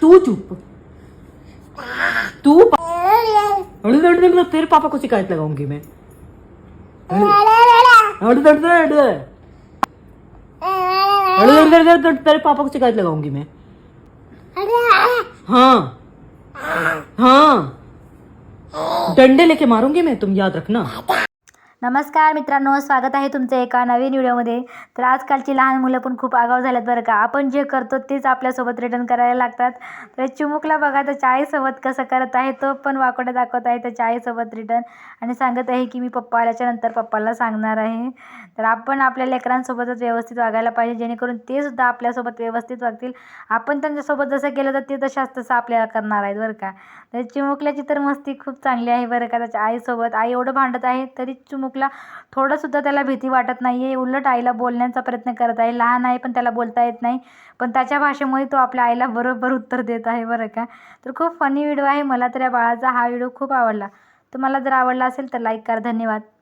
तू चुप तू तेरे पापा को शिकायत लगाऊँगी मैं तेरे पापा को शिकायत लगाऊँगी मैं हाँ हाँ डंडे लेके मारूँगी मैं तुम याद रखना नमस्कार मित्रांनो स्वागत आहे तुमचं एका नवीन व्हिडिओमध्ये. तर आजकालची लहान मुलं पण खूप आगाव झाल्यात बरं का. आपण जे करतो तेच आपल्यासोबत रिटर्न करायला लागतात. तर चिमुकला बघा त्याच्या आईसोबत कसं करत आहे तो पण वाकडं दाखवत आहे त्याच्या आईसोबत रिटर्न आणि सांगत आहे की मी पप्पा आल्याच्यानंतर पप्पाला सांगणार आहे. तर आपण आपल्या लेकरांसोबतच व्यवस्थित वागायला पाहिजे जेणेकरून ते सुद्धा आपल्यासोबत व्यवस्थित वागतील. आपण त्यांच्यासोबत जसं केलं तर ते तशाच तसं आपल्याला करणार आहेत बरं का. तर चिमुकल्याची तर मस्ती खूप चांगली आहे बरं का त्याच्या आईसोबत. आई एवढं भांडत आहे तरी चिमुकला थोडंसुद्धा त्याला भीती वाटत नाही आहे उलट आईला बोलण्याचा प्रयत्न करत आहे. लहान आहे पण त्याला बोलता येत नाही. पण त्याच्या भाषेमुळे तो आपल्या आईला बरोबर उत्तर देत आहे बरं का. तर खूप फनी व्हिडिओ आहे. मला तर या बाळाचा हा व्हिडिओ खूप आवडला. तुम्हाला जर आवडला असेल तर लाईक करा. धन्यवाद.